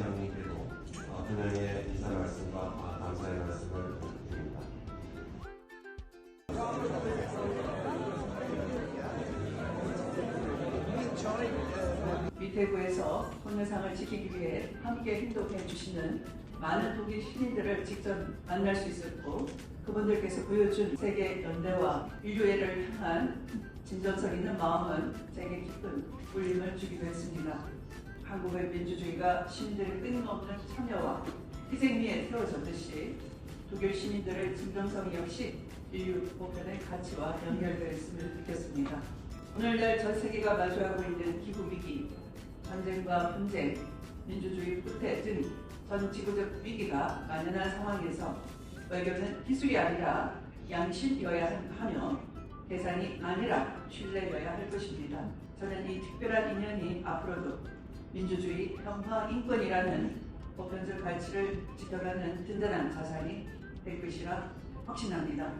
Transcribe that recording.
시간 하나님께도 하나님의 인사 말씀과 아, 감사의 말씀을 드립니다. 위태구에서 혼례상을 지키기 위해 함께 행동해 주시는 많은 독일 시민들을 직접 만날 수 있었고 그분들께서 보여준 세계 연대와 인류애를 향한 진정성 있는 마음은 제게 깊은 울림을 주기도 했습니다. 한국의 민주주의가 시민들의 끊임없는 참여와 희생 위에 세워졌듯이 독일 시민들의 진정성 역시 인류 보편의 가치와 연결되어 있음을 느꼈습니다. 오늘날 전 세계가 마주하고 있는 기후 위기, 전쟁과 분쟁, 민주주의 후퇴 등 전 지구적 위기가 만연한 상황에서 외교는 기술이 아니라 양심이어야 하며 계산이 아니라 신뢰여야 할 것입니다. 저는 이 특별한 인연이 앞으로도 민주주의, 평화, 인권이라는 보편적 가치를 지켜가는 든든한 자산이 될 것이라 확신합니다.